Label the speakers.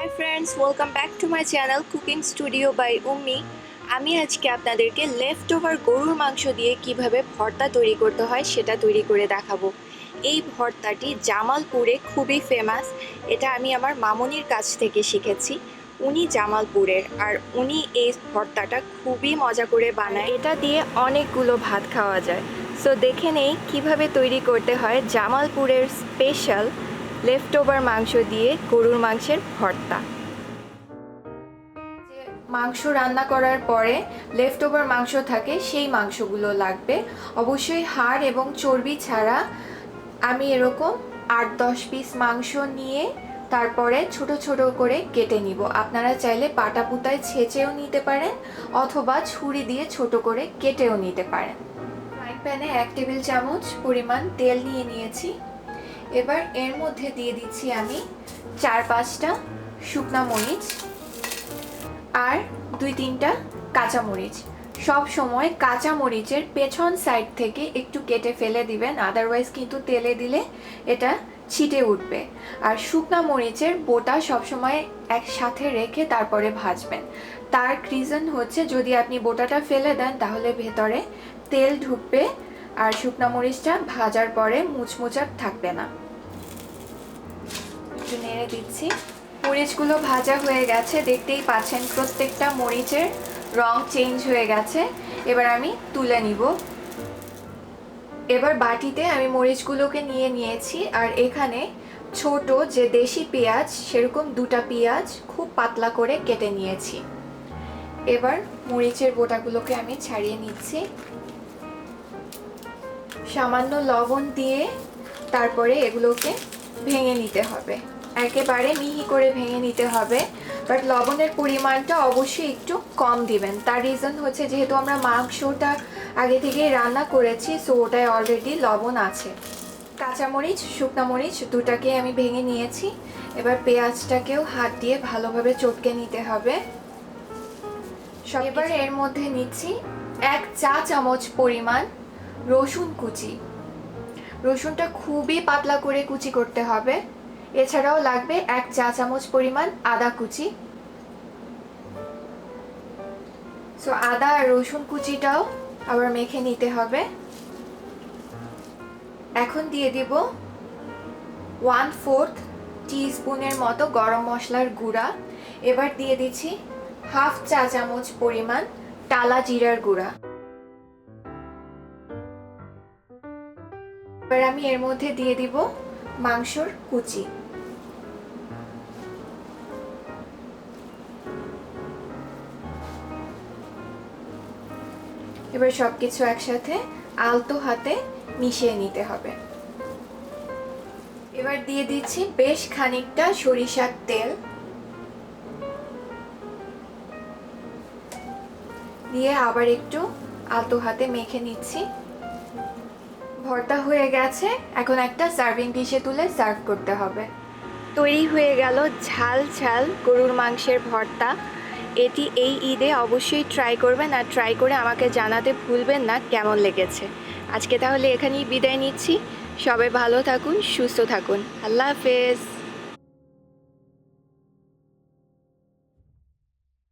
Speaker 1: Hi friends welcome back to my channel cooking studio by Ummi আমি আজকে আপনাদেরকে left over গরুর মাংস দিয়ে কীভাবে ভর্তা তৈরি করতে হয় সেটা তৈরি করে দেখাবো। এই ভর্তাটি জামালপুরে খুবই ফেমাস এটা আমি আমার মামনির কাছ থেকে শিখেছি। উনি জামালপুরের আর উনি এই ভর্তাটা খুবই মজা করে বানায়। এটা দিয়ে অনেকগুলো ভাত খাওয়া যায়। সো দেখে নেই কীভাবে তৈরি করতে হয় জামালপুরের স্পেশাল লেফট ওভার মাংস দিয়ে গরুর মাংসের ভর্তা। মাংস রান্না করার পরে লেফট ওভার মাংস থাকে, সেই মাংসগুলো লাগবে। অবশ্যই হাড় এবং চর্বি ছাড়া আমি এরকম আট দশ পিস মাংস নিয়ে তারপরে ছোট ছোট করে কেটে নিব। আপনারা চাইলে পাটা পুতায় ছেঁচেও নিতে পারেন অথবা ছুরি দিয়ে ছোট করে কেটেও নিতে পারেন। ফ্রাই প্যানে এক টেবিল চামচ পরিমাণ তেল নিয়ে নিয়েছি। এবার এর মধ্যে দিয়ে দিচ্ছি আমি চার পাঁচটা শুকনা মরিচ আর দুই তিনটা কাঁচা মরিচ। সব সময় কাঁচা মরিচের পেছন সাইড থেকে একটু কেটে ফেলে দিবেন আদারওয়াইজ কিন্তু তেলে দিলে এটা ছিটে উঠবে। আর শুকনা মরিচের বোটা সবসময় একসাথে রেখে তারপরে ভাজবেন। তার রিজন হচ্ছে যদি আপনি বোটাটা ফেলে দেন তাহলে ভেতরে তেল ঢুকবে আর শুকনা মরিচটা ভাজার পরে মুচমুচা থাকবে না। একটু নেড়ে দিচ্ছি। মরিচগুলো ভাজা হয়ে গেছে, দেখতেই পাচ্ছেন প্রত্যেকটা মরিচের রং চেঞ্জ হয়ে গেছে। এবার আমি তুলে নিব। এবার বাটিতে আমি মরিচগুলোকে নিয়ে নিয়েছি, আর এখানে ছোট যে দেশি পেঁয়াজ, সেরকম দুটা পেঁয়াজ খুব পাতলা করে কেটে নিয়েছি। এবার মরিচের বোটাগুলোকে আমি ছাড়িয়ে নিচ্ছি। সামান্য লবণ দিয়ে তারপরে এগুলোকে ভেঙে নিতে হবে। একেবারে মিহি করে ভেঙে নিতে হবে বাট লবণের পরিমাণটা অবশ্যই একটু কম দিবেন। তার রিজন হচ্ছে যেহেতু আমরা মাংসটা আগে থেকেই রান্না করেছি সো ওটায় অলরেডি লবণ আছে। কাঁচামরিচ, শুকনো মরিচ দুটাকে আমি ভেঙে নিয়েছি। এবার পেঁয়াজটাকেও হাত দিয়ে ভালোভাবে চটকে নিতে হবে। এবার এর মধ্যে নিচ্ছি এক চা চামচ পরিমাণ রসুন কুচি। রসুনটা খুবই পাতলা করে কুচি করতে হবে। এছাড়াও লাগবে এক চা চামচ পরিমাণ আদা কুচি। সো আদা আর রসুন কুচিটাও আবার মেখে নিতে হবে। এখন দিয়ে দিব ওয়ান ফোর্থ স্পুনের মতো গরম মশলার গুঁড়া। এবার দিয়ে দিচ্ছি হাফ চা চামচ পরিমাণ টালা জিরার গুঁড়া। এবার আমি এর মধ্যে দিয়ে দিব মাংসর কুচি। এবার সব কিছু একসাথে আলতো হাতে মিশিয়ে নিতে হবে। এবার দিয়ে দিচ্ছি বেশ খানিকটা সরিষার তেল। দিয়ে আবার একটু আলতো হাতে মেখে নিচ্ছি। ভর্তা হয়ে গেছে, এখন একটা সার্ভিং ডিশে তুলে সার্ভ করতে হবে। তৈরি হয়ে গেল ঝাল ঝাল গরুর মাংসের ভর্তা। এটি এই ঈদে অবশ্যই ট্রাই করবেন আর ট্রাই করে আমাকে জানাতে ভুলবেন না কেমন লেগেছে। আজকে তাহলে এখানেই বিদায় নিচ্ছি। সবাই ভালো থাকুন, সুস্থ থাকুন। আল্লাহ হাফেজ।